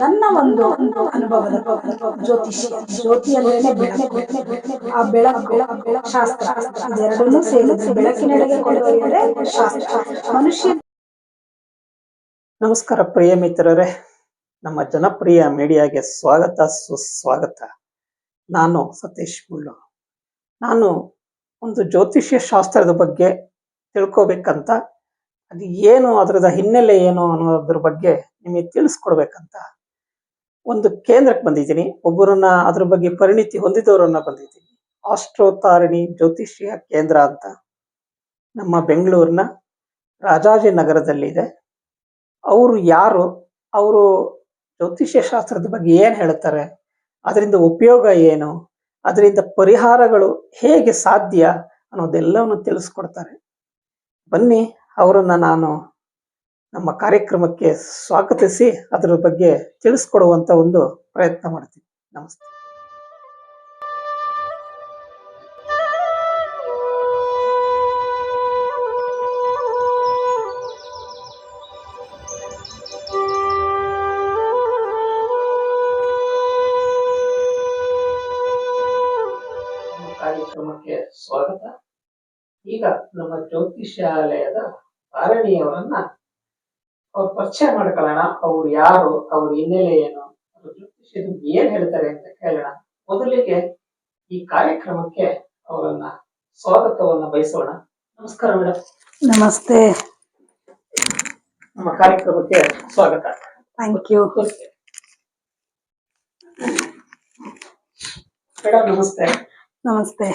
ನನ್ನ ಒಂದು ಅನುಭವದ ಜ್ಯೋತಿಷ್ಯ ಜ್ಯೋತಿ ಅಂದ್ರೇನೆ ಬೆಳಕು ಆ ಬೆಳಕು, ಶಾಸ್ತ್ರ, ಇದೆರಡನ್ನೂ ಸೇರಿಸಿ ಬೆಳಕಿನೆಡೆಗೆ ಕೊಡುವುದೇ ಶಾಸ್ತ್ರ. ಮನುಷ್ಯ ನಮಸ್ಕಾರ ಪ್ರಿಯ ಮಿತ್ರರೇ. ನಮ್ಮ ಜನಪ್ರಿಯ ಮೀಡಿಯಾಗೆ ಸ್ವಾಗತ, ಸುಸ್ವಾಗತ. ನಾನು ಸತೀಶ್ ಮುಳ್ಳು. ನಾನು ಒಂದು ಜ್ಯೋತಿಷ್ಯ ಶಾಸ್ತ್ರದ ಬಗ್ಗೆ ತಿಳ್ಕೊಬೇಕಂತ, ಅದು ಏನು, ಅದರದ ಹಿನ್ನೆಲೆ ಏನು ಅನ್ನೋದ್ರ ಬಗ್ಗೆ ನಿಮಗೆ ತಿಳಿಸ್ಕೊಡ್ಬೇಕಂತ ಒಂದು ಕೇಂದ್ರಕ್ಕೆ ಬಂದಿದ್ದೀನಿ. ಒಬ್ಬರನ್ನ ಅದ್ರ ಬಗ್ಗೆ ಪರಿಣಿತಿ ಹೊಂದಿದವರನ್ನ ಬಂದಿದ್ದೀನಿ. ಆಸ್ಟ್ರೋತಾರಿಣಿ ಜ್ಯೋತಿಷ್ಯ ಕೇಂದ್ರ ಅಂತ ನಮ್ಮ ಬೆಂಗಳೂರಿನ ರಾಜಾಜಿನಗರದಲ್ಲಿದೆ. ಅವರು ಯಾರು? ಅವರು ಜ್ಯೋತಿಷ್ಯ ಶಾಸ್ತ್ರದ ಬಗ್ಗೆ ಏನು ಹೇಳ್ತಾರೆ? ಅದರಿಂದ ಉಪಯೋಗ ಏನು? ಅದರಿಂದ ಪರಿಹಾರಗಳು ಹೇಗೆ ಸಾಧ್ಯ ಅನ್ನೋದೆಲ್ಲವನ್ನು ತಿಳಿಸ್ಕೊಡ್ತಾರೆ. ಬನ್ನಿ, ಅವರನ್ನು ನಾನು ನಮ್ಮ ಕಾರ್ಯಕ್ರಮಕ್ಕೆ ಸ್ವಾಗತಿಸಿ ಅದರ ಬಗ್ಗೆ ತಿಳಿಸ್ಕೊಡುವಂತ ಒಂದು ಪ್ರಯತ್ನ ಮಾಡ್ತೀನಿ. ನಮಸ್ತೆ. ಕಾರ್ಯಕ್ರಮಕ್ಕೆ ಸ್ವಾಗತ. ಈಗ ನಮ್ಮ ಜ್ಯೋತಿಷ್ಯಾಲಯದ ತಾರಣಿಯವರನ್ನ ಅವ್ರ ಪರಿಚಯ ಮಾಡ್ಕೊಳ್ಳೋಣ ಅವ್ರು ಯಾರು ಅವ್ರ ಹಿನ್ನೆಲೆ ಏನು ಅವ್ರ ಏನ್ ಹೇಳ್ತಾರೆ ಅಂತ ಕೇಳೋಣ. ಮೊದಲಿಗೆ ಈ ಕಾರ್ಯಕ್ರಮಕ್ಕೆ ಅವರನ್ನ ಸ್ವಾಗತವನ್ನ ಬಯಸೋಣ. ನಮಸ್ಕಾರ ಮೇಡಮ್ ನಮಸ್ತೆ. ನಮ್ಮ ಕಾರ್ಯಕ್ರಮಕ್ಕೆ ಸ್ವಾಗತ. ಥ್ಯಾಂಕ್ ಯು ಮೇಡಮ್ ನಮಸ್ತೆ. ನಮಸ್ತೆ.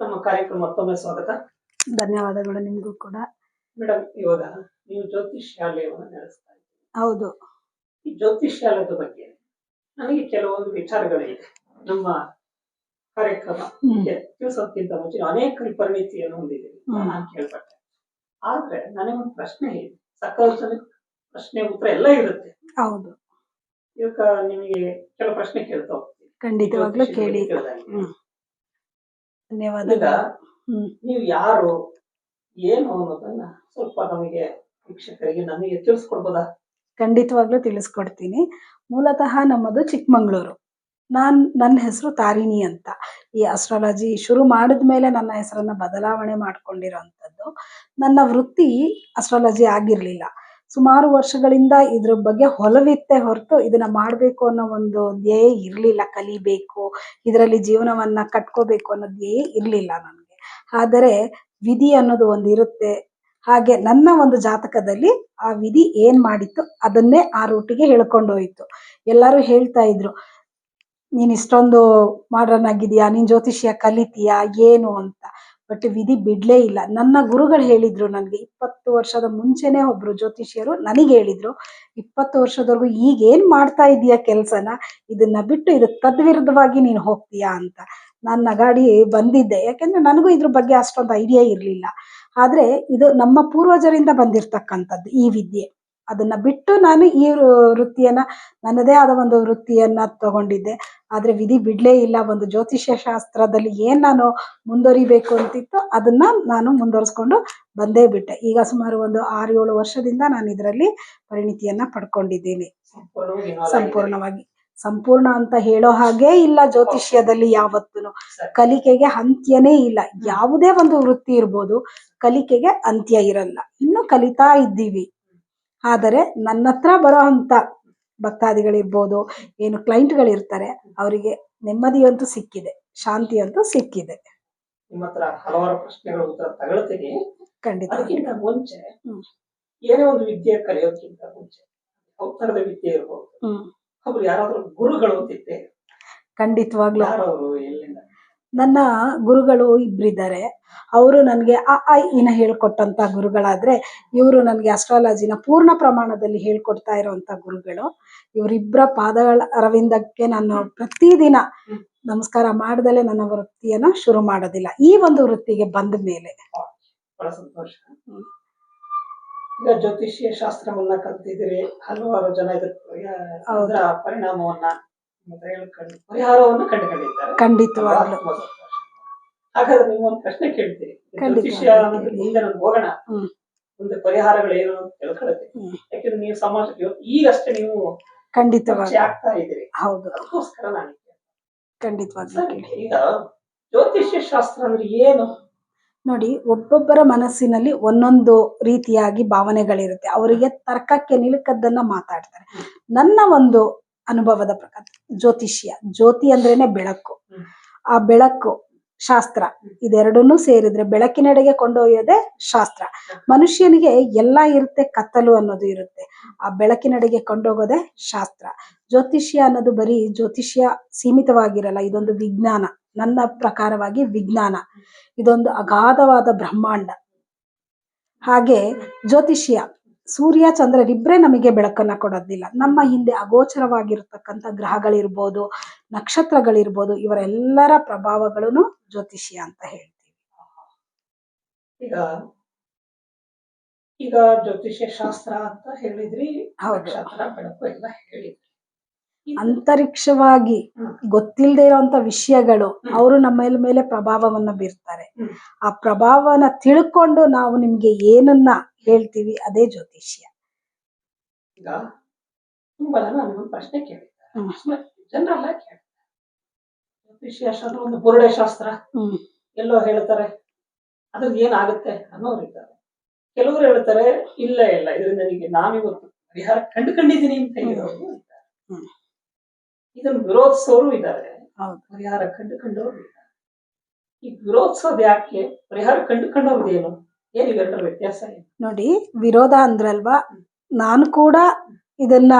ನಮ್ಮ ಕಾರ್ಯಕ್ರಮ ಮತ್ತೊಮ್ಮೆ ಸ್ವಾಗತ. ಧನ್ಯವಾದಗಳು ನಿಮಗೂ ಕೂಡ. ಮೇಡಮ್ ಇವಾಗ ನೀವು ಜ್ಯೋತಿಷ್ಯಾಲಯವನ್ನು ನಡೆಸ್ತಾ ಇದ್ದೀರಿ. ಹೌದು. ಈ ಜ್ಯೋತಿಷ್ಯಾಲಯದ ಬಗ್ಗೆ ನನಗೆ ಕೆಲವೊಂದು ವಿಚಾರಗಳಿದೆ. ನಮ್ಮ ಕಾರ್ಯಕ್ರಮ ಹ್ಮ್. ತಿಳಿಸೋದಕ್ಕಿಂತ ಮುಂಚೆ ಅನೇಕ ಪರಿಣಿತಿಯನ್ನು ಹೊಂದಿದ್ದೀವಿ. ನಾನು ಕೇಳ್ಪಟ್ಟೆ. ಆದ್ರೆ ನನಗೊಂದು ಪ್ರಶ್ನೆ ಇದೆ. ಸಕಲ ಪ್ರಶ್ನೆ ಉತ್ತರ ಎಲ್ಲ ಇರುತ್ತೆ. ಹೌದು. ಇವಾಗ ನಿಮಗೆ ಕೆಲವು ಪ್ರಶ್ನೆ ಕೇಳ್ತಾ ಹೋಗ್ತೀನಿ. ಖಂಡಿತವಾಗ್ಲೂ ಕೇಳಿ. ಹ್ಮ್. ನೀವು ಯಾರು ಏನು ಅನ್ನೋದನ್ನ ಸ್ವಲ್ಪ ನಮಗೆ ವೀಕ್ಷಕರಿಗೆ ನಮಗೆ ತಿಳಿಸ್ಕೊಡ್ಬೋದಾ? ಖಂಡಿತವಾಗ್ಲೂ ತಿಳಿಸ್ಕೊಡ್ತೀನಿ. ಮೂಲತಃ ನಮ್ಮದು ಚಿಕ್ಕಮಂಗ್ಳೂರು. ನಾನ್, ನನ್ನ ಹೆಸರು ತಾರಿಣಿ ಅಂತ. ಈ ಅಸ್ಟ್ರಾಲಜಿ ಶುರು ಮಾಡಿದ ಮೇಲೆ ನನ್ನ ಹೆಸರನ್ನ ಬದಲಾವಣೆ ಮಾಡ್ಕೊಂಡಿರೋಂಥದ್ದು. ನನ್ನ ವೃತ್ತಿ ಅಸ್ಟ್ರಾಲಜಿ ಆಗಿರ್ಲಿಲ್ಲ. ಸುಮಾರು ವರ್ಷಗಳಿಂದ ಇದ್ರ ಬಗ್ಗೆ ಹೊಲವಿತ್ತೆ ಹೊರತು ಇದನ್ನ ಮಾಡಬೇಕು ಅನ್ನೋ ಒಂದು ಧ್ಯೇಯ ಇರಲಿಲ್ಲ. ಕಲಿಬೇಕು, ಇದರಲ್ಲಿ ಜೀವನವನ್ನ ಕಟ್ಕೋಬೇಕು ಅನ್ನೋ ಧ್ಯೇಯ ಇರಲಿಲ್ಲ ನನಗೆ. ಆದರೆ ವಿಧಿ ಅನ್ನೋದು ಒಂದು ಇರುತ್ತೆ. ಹಾಗೆ ನನ್ನ ಒಂದು ಜಾತಕದಲ್ಲಿ ಆ ವಿಧಿ ಏನ್ ಮಾಡಿತ್ತು ಅದನ್ನೇ ಆ ರೂಟಿಗೆ ಹೇಳ್ಕೊಂಡು ಹೋಯ್ತು. ಎಲ್ಲರೂ ಹೇಳ್ತಾ ಇದ್ರು, ನೀನ್ ಇಷ್ಟೊಂದು ಮಾಡ್ರನ್ ಆಗಿದೀಯಾ? ನೀನ್ ಜ್ಯೋತಿಷ್ಯ ಕಲಿತೀಯಾ? ಏನು ಅಂತ? ಬಟ್ ವಿಧಿ ಬಿಡ್ಲೇ ಇಲ್ಲ. ನನ್ನ ಗುರುಗಳು ಹೇಳಿದ್ರು ನನ್ಗೆ, ಇಪ್ಪತ್ತು ವರ್ಷದ ಮುಂಚೆನೆ ಒಬ್ರು ಜ್ಯೋತಿಷ್ಯರು ನನಗೆ ಹೇಳಿದ್ರು, ಇಪ್ಪತ್ತು ವರ್ಷದವರೆಗೂ ಈಗ ಏನ್ ಮಾಡ್ತಾ ಇದೀಯ ಕೆಲ್ಸನ? ಇದನ್ನ ಬಿಟ್ಟು ಇದಕ್ ತದ್ವಿರುದ್ಧವಾಗಿ ನೀನ್ ಹೋಗ್ತೀಯಾ ಅಂತ. ನಾನ್ ನಗಾಡಿ ಬಂದಿದ್ದೆ. ಯಾಕೆಂದ್ರೆ ನನಗೂ ಇದ್ರ ಬಗ್ಗೆ ಅಷ್ಟೊಂದು ಐಡಿಯಾ ಇರಲಿಲ್ಲ. ಆದ್ರೆ ಇದು ನಮ್ಮ ಪೂರ್ವಜರಿಂದ ಬಂದಿರತಕ್ಕಂಥದ್ದು ಈ ವಿದ್ಯೆ. ಅದನ್ನ ಬಿಟ್ಟು ನಾನು ಈ ವೃತ್ತಿಯನ್ನು ನನ್ನದೇ ಆದ ಒಂದು ವೃತ್ತಿಯನ್ನ ತಗೊಂಡಿದ್ದೆ. ಆದ್ರೆ ವಿಧಿ ಬಿಡಲೇ ಇಲ್ಲ. ಒಂದು ಜ್ಯೋತಿಷ್ಯ ಶಾಸ್ತ್ರದಲ್ಲಿ ಏನು ನಾನು ಮುಂದುವರಿಬೇಕು ಅಂತಿತ್ತು ಅದನ್ನ ನಾನು ಮುಂದುವರಿಸ್ಕೊಂಡು ಬಂದೇ ಬಿಟ್ಟೆ. ಈಗ ಸುಮಾರು ಒಂದು ಆರು ಏಳು ವರ್ಷದಿಂದ ನಾನು ಇದರಲ್ಲಿ ಪರಿಣಿತಿಯನ್ನ ಪಡ್ಕೊಂಡಿದ್ದೀನಿ. ಸಂಪೂರ್ಣವಾಗಿ. ಸಂಪೂರ್ಣ ಅಂತ ಹೇಳೋ ಹಾಗೆ ಇಲ್ಲ ಜ್ಯೋತಿಷ್ಯದಲ್ಲಿ ಯಾವತ್ತೂ. ಕಲಿಕೆಗೆ ಅಂತ್ಯನೇ ಇಲ್ಲ. ಯಾವುದೇ ಒಂದು ವೃತ್ತಿ ಇರ್ಬೋದು ಕಲಿಕೆಗೆ ಅಂತ್ಯ ಇರಲ್ಲ. ಇನ್ನು ಕಲಿತಾ ಇದ್ದೀವಿ. ಆದರೆ ನನ್ನ ಹತ್ರ ಬರೋ ಅಂತ ಭಕ್ತಾದಿಗಳಿರ್ಬೋದು ಏನು ಕ್ಲೈಂಟ್ಗಳಿರ್ತಾರೆ ಅವರಿಗೆ ನೆಮ್ಮದಿಯಂತೂ ಸಿಕ್ಕಿದೆ ಶಾಂತಿಯಂತೂ ಸಿಕ್ಕಿದೆ. ನಿಮ್ಮ ಹತ್ರ ಹಲವಾರು ಪ್ರಶ್ನೆಗಳ ಉತ್ತರ ತಗೊಳ್ತೀನಿ. ಖಂಡಿತ. ಅದಕ್ಕಿಂತ ಮುಂಚೆ ಏನೇ ಒಂದು ವಿದ್ಯೆ ಮುಂಚೆ ವಿದ್ಯೆ ಇರ್ಬೋದು. ಹ್ಮ್. ಅವ್ರು ಯಾರಾದ್ರೂ ಗುರುಗಳು ಅಂತಿದ್ದೆ ಖಂಡಿತವಾಗ್ಲೂ. ಯಾರವರು ಎಲ್ಲಿಂದ? ನನ್ನ ಗುರುಗಳು ಇಬ್ಬರಿದ್ದಾರೆ ಅವರು ನನಗೆ ಅ ಐ ಇನ ಹೇಳ್ಕೊಟ್ಟಂತ ಗುರುಗಳಾದ್ರೆ ಇವರು ನನಗೆ ಅಸ್ಟ್ರಾಲಜಿನ ಪೂರ್ಣ ಪ್ರಮಾಣದಲ್ಲಿ ಹೇಳ್ಕೊಡ್ತಾ ಇರುವಂತ ಗುರುಗಳು. ಇವರಿಬ್ಬರ ಪಾದಗಳ ಅರವಿಂದಕ್ಕೆ ನಾನು ಪ್ರತಿದಿನ ನಮಸ್ಕಾರ ಮಾಡ್ದಲೆ ನನ್ನ ವೃತ್ತಿಯನ್ನ ಶುರು ಮಾಡೋದಿಲ್ಲ. ಈ ಒಂದು ವೃತ್ತಿಗೆ ಬಂದ ಮೇಲೆ. ಬಹಳ ಸಂತೋಷ. ಈಗ ಜ್ಯೋತಿಷ್ಯ ಶಾಸ್ತ್ರವನ್ನ ಕಲ್ತಿದ್ದೀರಿ ಹಲವಾರು ಜನ ಇದ್ರ. ಅದರ ಪರಿಣಾಮವನ್ನ ಪರಿಹಾರವನ್ನು ಕಂಡುಕೊಂಡಿದ್ದಾರೆ. ಖಂಡಿತವಾಗ್ಲು. ಹಾಗಾದ್ರೆ ನೀವು ಒಂದು ಪ್ರಶ್ನೆ ಕೇಳ್ತೀರಿ. ಜ್ಯೋತಿಷ್ಯ ಮುಂದೆ ನಾನು ಹೋಗೋಣ. ಮುಂದೆ ಪರಿಹಾರಗಳು ಏನು ಅಂತ ತಿಳ್ಕೊಳತ್ತೆ. ಯಾಕಂದ್ರೆ ನೀವು ಸಮಾಜಕ್ಕೆ ಇವತ್ತು ಈಗಷ್ಟೇ ನೀವು ಖಂಡಿತವಾಗಿ ಆಗ್ತಾ ಇದ್ದೀರಿ. ಹೌದು. ಅದಕ್ಕೋಸ್ಕರ ನಾನು ಖಂಡಿತವಾಗಿ ಈಗ ಜ್ಯೋತಿಷ್ಯ ಶಾಸ್ತ್ರ ಅಂದ್ರೆ ಏನು? ನೋಡಿ, ಒಬ್ಬೊಬ್ಬರ ಮನಸ್ಸಿನಲ್ಲಿ ಒಂದೊಂದು ರೀತಿಯಾಗಿ ಭಾವನೆಗಳಿರುತ್ತೆ. ಅವರಿಗೆ ತರ್ಕಕ್ಕೆ ನಿಲುಕದ್ದನ್ನ ಮಾತಾಡ್ತಾರೆ. ನನ್ನ ಒಂದು ಅನುಭವದ ಪ್ರಕಾರ, ಜ್ಯೋತಿಷ್ಯ, ಜ್ಯೋತಿ ಅಂದ್ರೇನೆ ಬೆಳಕು. ಆ ಬೆಳಕು, ಶಾಸ್ತ್ರ, ಇದೆರಡನ್ನೂ ಸೇರಿದ್ರೆ ಬೆಳಕಿನೆಡೆಗೆ ಕೊಂಡೊಯ್ಯೋದೇ ಶಾಸ್ತ್ರ. ಮನುಷ್ಯನಿಗೆ ಎಲ್ಲ ಇರುತ್ತೆ, ಕತ್ತಲು ಅನ್ನೋದು ಇರುತ್ತೆ. ಆ ಬೆಳಕಿನೆಡೆಗೆ ಕೊಂಡೋಗೋದೇ ಶಾಸ್ತ್ರ. ಜ್ಯೋತಿಷ್ಯ ಅನ್ನೋದು ಬರೀ ಜ್ಯೋತಿಷ್ಯ ಸೀಮಿತವಾಗಿರಲ್ಲ, ಇದೊಂದು ವಿಜ್ಞಾನ. ನನ್ನ ಪ್ರಕಾರವಾಗಿ ವಿಜ್ಞಾನ. ಇದೊಂದು ಅಗಾಧವಾದ ಬ್ರಹ್ಮಾಂಡ. ಹಾಗೆ ಜ್ಯೋತಿಷ್ಯ ಸೂರ್ಯ ಚಂದ್ರರಿಬ್ಬರೇ ನಮಗೆ ಬೆಳಕನ್ನ ಕೊಡೋದಿಲ್ಲ. ನಮ್ಮ ಹಿಂದೆ ಅಗೋಚರವಾಗಿರ್ತಕ್ಕಂಥ ಗ್ರಹಗಳಿರ್ಬೋದು ನಕ್ಷತ್ರಗಳಿರ್ಬೋದು ಇವರೆಲ್ಲರ ಪ್ರಭಾವಗಳನ್ನು ಜ್ಯೋತಿಷ್ಯ ಅಂತ ಹೇಳ್ತೀವಿ. ಈಗ ಈಗ ಜ್ಯೋತಿಷ್ಯ ಶಾಸ್ತ್ರ ಅಂತ ಹೇಳಿದ್ರಿ. ನಕ್ಷತ್ರ ಬೆಳಕು ಎಲ್ಲ ಹೇಳಿದ್ರಿ. ಅಂತರಿಕ್ಷವಾಗಿ. ಗೊತ್ತಿಲ್ಲದೆ ಇರುವಂತ ವಿಷಯಗಳು. ಅವರು ನಮ್ಮ ಮೇಲೆ ಪ್ರಭಾವವನ್ನ ಬೀರ್ತಾರೆ. ಆ ಪ್ರಭಾವನ ತಿಳ್ಕೊಂಡು ನಾವು ನಿಮ್ಗೆ ಏನನ್ನ ಹೇಳ್ತೀವಿ ಅದೇ ಜ್ಯೋತಿಷ್ಯ. ಈಗ ತುಂಬಾ ಜನ ನನಗೊಂದು ಪ್ರಶ್ನೆ ಒಂದು ಬುರುಡೆ ಶಾಸ್ತ್ರ ಹ್ಮ್. ಎಲ್ಲೋ ಹೇಳ್ತಾರೆ ಅದ್ರದ್ದು ಏನಾಗುತ್ತೆ ಅನ್ನೋರು ಇದ್ದಾರೆ. ಕೆಲವರು ಹೇಳ್ತಾರೆ ಇಲ್ಲ ಇಲ್ಲ ಇದರಿಂದ ನನಗೆ ನಾವಿವತ್ತು ಪರಿಹಾರ ಕಂಡುಕೊಂಡಿದ್ದೀನಿ ಅಂತ ಹೇಳೋರು ಇದ್ದಾರೆ. ಇದನ್ನ ವಿರೋಧಿಸೋರು ಇದ್ದಾರೆ ಪರಿಹಾರ ಕಂಡುಕೊಂಡವರು ಇದ್ದಾರೆ ಈ ವಿರೋಧಿಸೋದು ಯಾಕೆ? ಪರಿಹಾರ ಕಂಡುಕೊಂಡವ್ರದ್ದು ಏನು ಏನು ಇವೆರಡರ ವ್ಯತ್ಯಾಸ ಏನು? ನೋಡಿ ವಿರೋಧ ಅಂದ್ರಲ್ವಾ? ನಾನು ಕೂಡ ಇದನ್ನ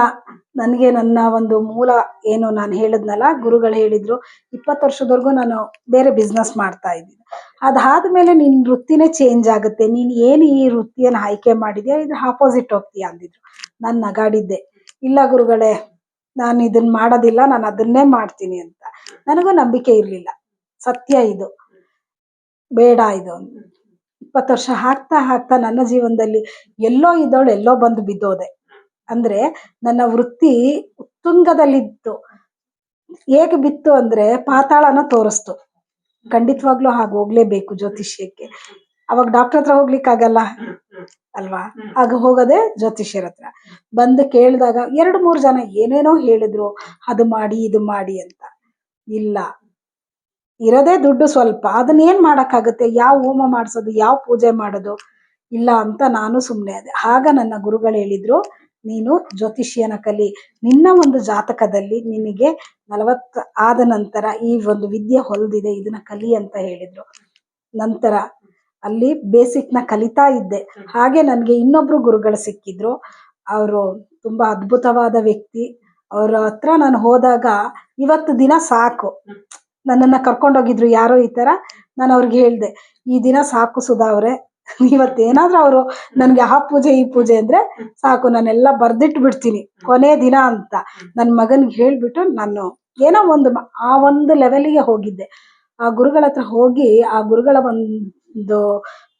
ನನಗೆ ನನ್ನ ಒಂದು ಮೂಲ ಏನು ನಾನು ಹೇಳಿದ್ನಲ್ಲ ಗುರುಗಳು ಹೇಳಿದ್ರು ಇಪ್ಪತ್ತು ವರ್ಷದವರೆಗೂ ನಾನು ಬೇರೆ ಬಿಸ್ನೆಸ್ ಮಾಡ್ತಾ ಇದ್ದೀನಿ. ಅದಾದ್ಮೇಲೆ ನಿನ್ನ ವೃತ್ತಿನೇ ಚೇಂಜ್ ಆಗುತ್ತೆ. ನೀನು ಏನು ಈ ವೃತ್ತಿಯನ್ನು ಆಯ್ಕೆ ಮಾಡಿದ್ಯಾ? ಇದ್ರ ಆಪೋಸಿಟ್ ಹೋಗ್ತೀಯಾ ಅಂದಿದ್ರು. ನಾನು ನಗಾಡಿದ್ದೆ. ಇಲ್ಲ ಗುರುಗಳೇ ನಾನು ಇದನ್ನ ಮಾಡೋದಿಲ್ಲ, ನಾನು ಅದನ್ನೇ ಮಾಡ್ತೀನಿ ಅಂತ. ನನಗೂ ನಂಬಿಕೆ ಇರಲಿಲ್ಲ. ಸತ್ಯ ಇದು. ಬೇಡ ಇದು. ಇಪ್ಪತ್ತು ವರ್ಷ ಹಾಕ್ತಾ ಹಾಕ್ತಾ ನನ್ನ ಜೀವನದಲ್ಲಿ ಎಲ್ಲೋ ಇದ್ದವಳು ಎಲ್ಲೋ ಬಂದು ಬಿದ್ದೋದೆ. ಅಂದ್ರೆ ನನ್ನ ವೃತ್ತಿ ಉತ್ತುಂಗದಲ್ಲಿತ್ತು. ಹೇಗೆ ಬಿತ್ತು ಅಂದ್ರೆ ಪಾತಾಳನ ತೋರಿಸ್ತು. ಖಂಡಿತವಾಗ್ಲೂ ಹಾಗೆ ಹೋಗ್ಲೇಬೇಕು ಜ್ಯೋತಿಷ್ಯಕ್ಕೆ. ಅವಾಗ ಡಾಕ್ಟರ್ ಹತ್ರ ಹೋಗ್ಲಿಕ್ಕಾಗಲ್ಲ? ಅಲ್ವಾ? ಆಗ ಹೋಗೋದೆ ಜ್ಯೋತಿಷ್ಯರ ಹತ್ರ. ಬಂದು ಕೇಳಿದಾಗ ಎರಡು ಮೂರು ಜನ ಏನೇನೋ ಹೇಳಿದ್ರು ಅದು ಮಾಡಿ ಇದು ಮಾಡಿ ಅಂತ. ಇಲ್ಲ. ಇರೋದೇ ದುಡ್ಡು ಸ್ವಲ್ಪ. ಅದನ್ನ ಏನ್ ಮಾಡಕ್ಕಾಗುತ್ತೆ? ಯಾವ ಹೋಮ ಮಾಡಿಸೋದು? ಯಾವ ಪೂಜೆ ಮಾಡೋದು? ಇಲ್ಲ ಅಂತ ನಾನು ಸುಮ್ಮನೆ ಅದೇ. ಆಗ ನನ್ನ ಗುರುಗಳು ಹೇಳಿದ್ರು ನೀನು ಜ್ಯೋತಿಷ್ಯನ ಕಲಿ. ನಿನ್ನ ಒಂದು ಜಾತಕದಲ್ಲಿ ನಿನಗೆ ನಲವತ್ತು ಆದ ನಂತರ ಈ ಒಂದು ವಿದ್ಯೆ ಹೊಲ್ದಿದೆ ಇದನ್ನ ಕಲಿ ಅಂತ ಹೇಳಿದ್ರು. ನಂತರ ಅಲ್ಲಿ ಬೇಸಿಕ್ನ ಕಲಿತಾ ಇದ್ದೆ. ಹಾಗೆ ನನಗೆ ಇನ್ನೊಬ್ರು ಗುರುಗಳು ಸಿಕ್ಕಿದ್ರು. ಅವರು ತುಂಬಾ ಅದ್ಭುತವಾದ ವ್ಯಕ್ತಿ. ಅವ್ರ ಹತ್ರ ನಾನು ಹೋದಾಗ ಇವತ್ತು ದಿನ ಸಾಕು. ನನ್ನನ್ನ ಕರ್ಕೊಂಡೋಗಿದ್ರು ಯಾರೋ ಈ ತರ. ನಾನು ಅವ್ರಿಗೆ ಹೇಳ್ದೆ, ಈ ದಿನ ಸಾಕು ಸುಧಾ ಅವ್ರೆ. ಇವತ್ತೇನಾದ್ರೂ ಅವರು ನನಗೆ ಆ ಪೂಜೆ, ಈ ಪೂಜೆ ಅಂದ್ರೆ ಸಾಕು. ನಾನೆಲ್ಲ ಬರ್ದಿಟ್ಟು ಬಿಡ್ತೀನಿ ಕೊನೆ ದಿನ ಅಂತ. ನನ್ನ ಮಗನ್ಗೆ ಹೇಳ್ಬಿಟ್ಟು ನಾನು ಏನೋ ಒಂದು ಆ ಒಂದು ಲೆವೆಲ್ಗೆ ಹೋಗಿದ್ದೆ. ಆ ಗುರುಗಳ ಹತ್ರ ಹೋಗಿ ಆ ಗುರುಗಳ ಒಂದು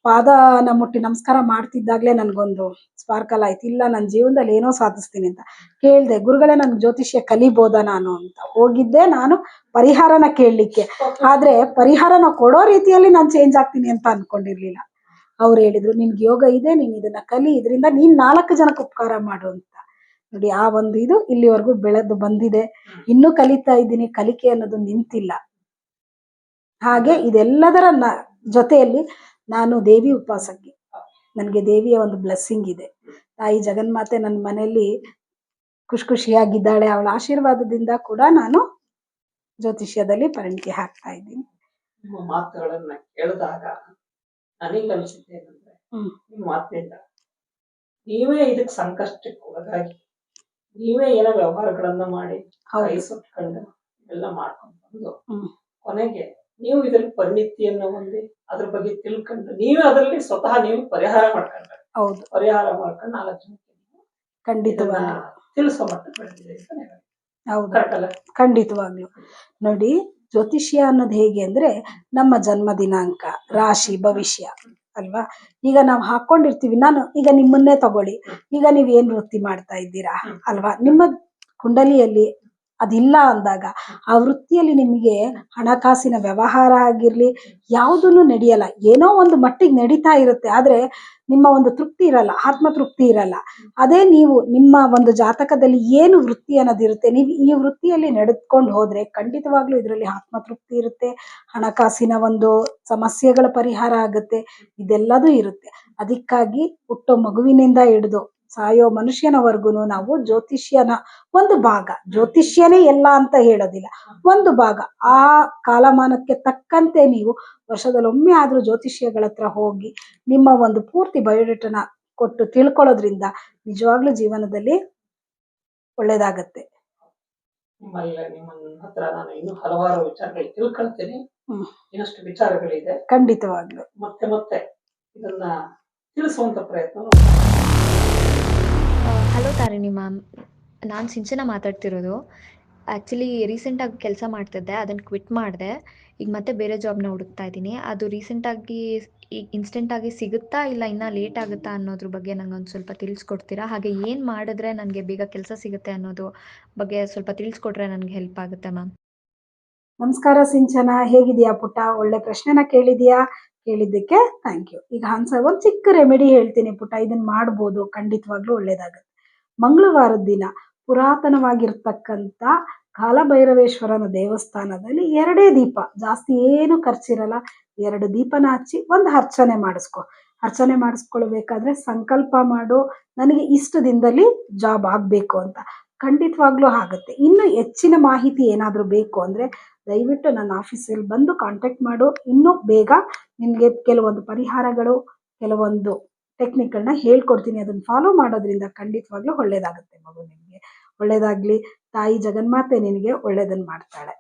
ಪಾದನ ಮುಟ್ಟಿ ನಮಸ್ಕಾರ ಮಾಡ್ತಿದ್ದಾಗ್ಲೇ ನನ್ಗೊಂದು ಸ್ಪಾರ್ಕಲ್ ಆಯ್ತು. ಇಲ್ಲ ನನ್ನ ಜೀವನದಲ್ಲಿ ಏನೋ ಸಾಧಿಸ್ತೀನಿ ಅಂತ ಕೇಳ್ದೆ, ಗುರುಗಳೇ ನನ್ ಜ್ಯೋತಿಷ್ಯ ಕಲಿಬೋದ ನಾನು ಅಂತ ಹೋಗಿದ್ದೆ ನಾನು ಪರಿಹಾರನ ಕೇಳಲಿಕ್ಕೆ. ಆದ್ರೆ ಪರಿಹಾರನ ಕೊಡೋ ರೀತಿಯಲ್ಲಿ ನಾನು ಚೇಂಜ್ ಆಗ್ತೀನಿ ಅಂತ ಅನ್ಕೊಂಡಿರ್ಲಿಲ್ಲ. ಅವ್ರು ಹೇಳಿದ್ರು, ನಿನ್ಗೆ ಯೋಗ ಇದೆ, ನೀನ್ ಇದನ್ನ ಕಲಿ, ಇದರಿಂದ ನೀನ್ ನಾಲ್ಕು ಜನಕ್ಕೆ ಉಪಕಾರ ಮಾಡು ಅಂತ. ನೋಡಿ, ಆ ಒಂದು ಇದು ಇಲ್ಲಿವರೆಗೂ ಬೆಳೆದು ಬಂದಿದೆ. ಇನ್ನೂ ಕಲಿತಾ ಇದ್ದೀನಿ, ಕಲಿಕೆ ಅನ್ನೋದು ನಿಂತಿಲ್ಲ. ಹಾಗೆ ಇದೆಲ್ಲದರ ಜೊತೆಯಲ್ಲಿ ನಾನು ದೇವಿ ಉಪವಾಸಕ್ಕೆ ನನಗೆ ದೇವಿಯ ಒಂದು ಬ್ಲೆಸ್ಸಿಂಗ್ ಇದೆ. ತಾಯಿ ಜಗನ್ಮಾತೆ ನನ್ನ ಮನೆಯಲ್ಲಿ ಖುಷಿ ಖುಷಿಯಾಗಿದ್ದಾಳೆ. ಅವಳ ಆಶೀರ್ವಾದದಿಂದ ಕೂಡ ನಾನು ಜ್ಯೋತಿಷ್ಯದಲ್ಲಿ ಪರಿಣಿತಿ ಹಾಕ್ತಾ ಇದ್ದೀನಿ. ನಿಮ್ಮ ಮಾತುಗಳನ್ನ ಕೇಳಿದಾಗ ನನಗನ್ಸುತ್ತೆ ಏನಂದ್ರೆ ಹ್ಮ್. ನಿಮ್ಮ ಮಾತಿನಿಂದ ನೀವೇ ಇದಕ್ಕೆ ಸಂಕಷ್ಟಕ್ಕೆ ಒಳಗಾಗಿ ನೀವೇ ಏನೋ ವ್ಯವಹಾರಗಳನ್ನ ಮಾಡಿ ಎಲ್ಲ ಮಾಡ್ಕೊಂಡು ಬಂದು. ಕೊನೆಗೆ ನೀವು ಇದ್ರಲ್ಲಿ ಪರಿಣಿತಿಯನ್ನು ಹೊಂದಿ ಅದ್ರ ಬಗ್ಗೆ ತಿಳ್ಕೊಂಡು ನೀವೇ ಅದರಲ್ಲಿ ಸ್ವತಃ ನೀವು ಪರಿಹಾರ ಮಾಡ್ಕೊಂಡ್ರೆ. ಹೌದು. ಪರಿಹಾರ ಮಾಡ್ಕೊಂಡು ನಾಲ್ಕು ಜನಕ್ಕೆ ನೀವು ಇದನ್ನ ಖಂಡಿತವಾಗ್ಲು ತಿಳಿಸೋ ಮಟ್ಟ ಬೆಳೆದಿದೆ ಅಂತ ಹೌದು. ಖಂಡಿತವಾಗ್ಲು. ನೋಡಿ ಜ್ಯೋತಿಷ್ಯ ಅನ್ನೋದು ಹೇಗೆ ಅಂದ್ರೆ ನಮ್ಮ ಜನ್ಮ ದಿನಾಂಕ ರಾಶಿ ಭವಿಷ್ಯ ಅಲ್ವಾ? ಈಗ ನಾವು ಹಾಕೊಂಡಿರ್ತೀವಿ. ನಾನು ಈಗ ನಿಮ್ಮನ್ನೇ ತಗೊಳ್ಳಿ. ಈಗ ನೀವ್ ಏನ್ ವೃತ್ತಿ ಮಾಡ್ತಾ ಇದ್ದೀರಾ ಅಲ್ವಾ? ನಿಮ್ಮ ಕುಂಡಲಿಯಲ್ಲಿ ಅದಿಲ್ಲ ಅಂದಾಗ ಆ ವೃತ್ತಿಯಲ್ಲಿ ನಿಮಗೆ ಹಣಕಾಸಿನ ವ್ಯವಹಾರ ಆಗಿರ್ಲಿ, ಯಾವುದನ್ನು ನಡೆಯಲ್ಲ. ಏನೋ ಒಂದು ಮಟ್ಟಿಗೆ ನಡೀತಾ ಇರುತ್ತೆ, ಆದ್ರೆ ನಿಮ್ಮ ಒಂದು ತೃಪ್ತಿ ಇರಲ್ಲ ಆತ್ಮ ತೃಪ್ತಿ ಇರಲ್ಲ. ಅದೇ ನೀವು ನಿಮ್ಮ ಒಂದು ಜಾತಕದಲ್ಲಿ ಏನು ವೃತ್ತಿ ಅನ್ನೋದಿರುತ್ತೆ ನೀವು ಈ ವೃತ್ತಿಯಲ್ಲಿ ನಡೆದುಕೊಂಡು ಹೋದ್ರೆ ಖಂಡಿತವಾಗ್ಲೂ ಇದರಲ್ಲಿ ಆತ್ಮ ತೃಪ್ತಿ ಇರುತ್ತೆ, ಹಣಕಾಸಿನ ಒಂದು ಸಮಸ್ಯೆಗಳ ಪರಿಹಾರ ಆಗುತ್ತೆ, ಇದೆಲ್ಲದೂ ಇರುತ್ತೆ. ಅದಕ್ಕಾಗಿ ಹುಟ್ಟೋ ಮಗುವಿನಿಂದ ಹಿಡಿದು ಸಾಯೋ ಮನುಷ್ಯನವರೆಗೂ ನಾವು ಜ್ಯೋತಿಷ್ಯನ ಒಂದು ಭಾಗ. ಜ್ಯೋತಿಷ್ಯನೇ ಎಲ್ಲ ಅಂತ ಹೇಳೋದಿಲ್ಲ. ಒಂದು ಭಾಗ. ಆ ಕಾಲಮಾನಕ್ಕೆ ತಕ್ಕಂತೆ ನೀವು ವರ್ಷದಲ್ಲೊಮ್ಮೆ ಆದ್ರೂ ಜ್ಯೋತಿಷ್ಯಗಳ ಹತ್ರ ಹೋಗಿ ನಿಮ್ಮ ಒಂದು ಪೂರ್ತಿ ಬಯೋಡೇಟನ ಕೊಟ್ಟು ತಿಳ್ಕೊಳ್ಳೋದ್ರಿಂದ ನಿಜವಾಗ್ಲೂ ಜೀವನದಲ್ಲಿ ಒಳ್ಳೇದಾಗತ್ತೆ. ಹತ್ರ ನಾನು ಇನ್ನೂ ಹಲವಾರು ವಿಚಾರಗಳು ತಿಳ್ಕೊಳ್ತೀನಿ. ಹ್ಮ್. ಇನ್ನಷ್ಟು ವಿಚಾರಗಳಿದೆ. ಖಂಡಿತವಾಗ್ಲು. ಮತ್ತೆ ಮತ್ತೆ ಇದನ್ನ ತಿಳಿಸುವಂತ ಪ್ರಯತ್ನ ತಾರಿಣಿ ಮ್ಯಾಮ್ ನಾನು ಸಿಂಚನ ಮಾತಾಡ್ತಿರೋದು. ಆ್ಯಕ್ಚುಲಿ ರೀಸೆಂಟಾಗಿ ಕೆಲಸ ಮಾಡ್ತಿದ್ದೆ ಅದನ್ನು ಕ್ವಿಟ್ ಮಾಡಿದೆ. ಈಗ ಮತ್ತೆ ಬೇರೆ ಜಾಬ್ನ ಹುಡುಕ್ತಾ ಇದ್ದೀನಿ. ಅದು ರೀಸೆಂಟಾಗಿ ಈಗ ಇನ್ಸ್ಟೆಂಟಾಗಿ ಸಿಗುತ್ತಾ ಇಲ್ಲ, ಇನ್ನೂ ಲೇಟ್ ಆಗುತ್ತಾ ಅನ್ನೋದ್ರ ಬಗ್ಗೆ ನನಗೊಂದು ಸ್ವಲ್ಪ ತಿಳಿಸ್ಕೊಡ್ತೀರಾ? ಹಾಗೆ ಏನು ಮಾಡಿದ್ರೆ ನನಗೆ ಬೇಗ ಕೆಲಸ ಸಿಗುತ್ತೆ ಅನ್ನೋದು ಬಗ್ಗೆ ಸ್ವಲ್ಪ ತಿಳಿಸ್ಕೊಟ್ರೆ ನನಗೆ ಹೆಲ್ಪ್ ಆಗುತ್ತೆ ಮ್ಯಾಮ್. ನಮಸ್ಕಾರ ಸಿಂಚನ ಹೇಗಿದೆಯಾ ಪುಟ್ಟ? ಒಳ್ಳೆ ಪ್ರಶ್ನೆನ ಕೇಳಿದೀಯಾ ಕೇಳಿದ್ದಕ್ಕೆ ಥ್ಯಾಂಕ್ ಯು ಈಗ ಆನ್ಸರ್ ಒಂದು ಚಿಕ್ಕ ರೆಮಿಡಿ ಹೇಳ್ತೀನಿ ಪುಟ್ಟ ಇದನ್ನ ಮಾಡ್ಬೋದು, ಖಂಡಿತವಾಗ್ಲೂ ಒಳ್ಳೇದಾಗುತ್ತೆ. ಮಂಗಳವಾರದ ದಿನ ಪುರಾತನವಾಗಿರ್ತಕ್ಕಂಥ ಕಾಲಭೈರವೇಶ್ವರನ ದೇವಸ್ಥಾನದಲ್ಲಿ ಎರಡೇ ದೀಪ. ಜಾಸ್ತಿ ಏನು ಖರ್ಚಿರಲ್ಲ. ಎರಡು ದೀಪನ ಹಚ್ಚಿ ಒಂದು ಅರ್ಚನೆ ಮಾಡಿಸ್ಕೊ. ಅರ್ಚನೆ ಮಾಡಿಸ್ಕೊಳ್ಬೇಕಾದ್ರೆ ಸಂಕಲ್ಪ ಮಾಡು. ನನಗೆ ಇಷ್ಟು ದಿನದಲ್ಲಿ ಜಾಬ್ ಆಗಬೇಕು ಅಂತ. ಖಂಡಿತವಾಗ್ಲೂ ಆಗುತ್ತೆ. ಇನ್ನು ಹೆಚ್ಚಿನ ಮಾಹಿತಿ ಏನಾದರೂ ಬೇಕು ಅಂದರೆ ದಯವಿಟ್ಟು ನನ್ನ ಆಫೀಸಲ್ಲಿ ಬಂದು ಕಾಂಟ್ಯಾಕ್ಟ್ ಮಾಡು. ಇನ್ನೂ ಬೇಗ ನಿಮಗೆ ಕೆಲವೊಂದು ಪರಿಹಾರಗಳು, ಕೆಲವೊಂದು ಟೆಕ್ನಿಕ್ಗಳನ್ನ ಹೇಳ್ಕೊಡ್ತೀನಿ. ಅದನ್ನ ಫಾಲೋ ಮಾಡೋದ್ರಿಂದ ಖಂಡಿತವಾಗ್ಲೂ ಒಳ್ಳೇದಾಗುತ್ತೆ ಮಗು ನಿಮಗೆ. ಒಳ್ಳೇದಾಗ್ಲಿ. ತಾಯಿ ಜಗನ್ಮಾತೆ ನಿನಗೆ ಒಳ್ಳೇದನ್ನ ಮಾಡ್ತಾಳೆ.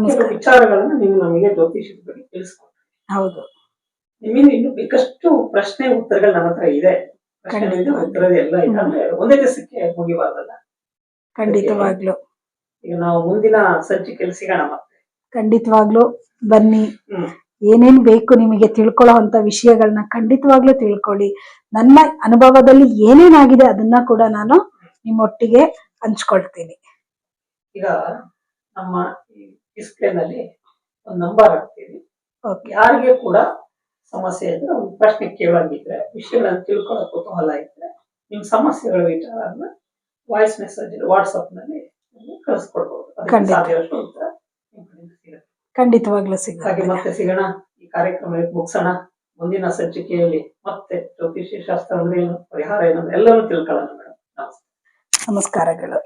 ಕೆಲವು ನಮಸ್ಕಾರ ವಿಚಾರಗಳನ್ನ ನೀವು ನಮಗೆ ಜ್ಯೋತಿಷದ ಬಗ್ಗೆ ತಿಳಿಸ್ಕೊಡ್ರಿ ಹೌದು. ನಿಮ್ಮಿಂದ ಇನ್ನು ಬೇಕಷ್ಟು ಪ್ರಶ್ನೆ ಉತ್ತರಗಳು ನನ್ನ ಹತ್ರ ಇದೆ. ಪ್ರಶ್ನೆಗಳಿದೆ ಖಂಡಿತ. ಎಲ್ಲ ಇದೆ ಅಂದ್ರೆ ಒಂದೇ ದಿವಸಕ್ಕೆ ಮುಗಿಬಾರ್ದಲ್ಲ ಖಂಡಿತವಾಗ್ಲೂ. ಈಗ ನಾವು ಮುಂದಿನ ಸಂಚಿಕೆಯಲ್ಲಿ ಸಿಗೋಣ ಮತ್ತೆ. ಖಂಡಿತವಾಗ್ಲೂ. ಬನ್ನಿ. ಹ್ಮ್. ಏನೇನ್ ಬೇಕು ನಿಮಗೆ ತಿಳ್ಕೊಳ್ಳೋ ಅಂತ ವಿಷಯಗಳನ್ನ ಖಂಡಿತವಾಗ್ಲೂ ತಿಳ್ಕೊಳ್ಳಿ. ನನ್ನ ಅನುಭವದಲ್ಲಿ ಏನೇನಾಗಿದೆ ಅದನ್ನ ಕೂಡ ನಾನು ನಿಮ್ಮೊಟ್ಟಿಗೆ ಹಂಚ್ಕೊಳ್ತೀನಿ. ಈಗ ನಮ್ಮ ಡಿಸ್ಪ್ಲೇ ನಲ್ಲಿ ಒಂದು ನಂಬರ್ ಹಾಕ್ತೀವಿ. ಯಾರಿಗೆ ಕೂಡ ಸಮಸ್ಯೆ ಇದ್ರೆ ಒಂದು ಪ್ರಶ್ನೆ ಕೇಳೋಂಗಿದ್ರೆ ವಿಷಯಗಳನ್ನ ತಿಳ್ಕೊಳ್ಳೋ ಕುತೂಹಲ ಇದ್ರೆ ನಿಮ್ ಸಮಸ್ಯೆಗಳ ವಿಚಾರನ ವಾಯ್ಸ್ ಮೆಸೇಜ್ ವಾಟ್ಸ್ಆಪ್ನಲ್ಲಿ ಕಳಿಸ್ಕೊಡ್ಬೋದು. ಖಂಡಿತವಾಗ್ಲೂ ಸಿಗುತ್ತೆ. ಮತ್ತೆ ಸಿಗೋಣ ಈ ಕಾರ್ಯಕ್ರಮ ಮುಗಿಸೋಣ. ಮುಂದಿನ ಸಂಚಿಕೆಯಲ್ಲಿ ಮತ್ತೆ ಜ್ಯೋತಿಷ್ಯ ಶಾಸ್ತ್ರ ಅಂದ್ರೆ ಏನು ಪರಿಹಾರ ಏನು ಎಲ್ಲರೂ ತಿಳ್ಕೊಳ್ಳೋಣ ಮೇಡಮ್. ನಮಸ್ಕಾರಗಳು.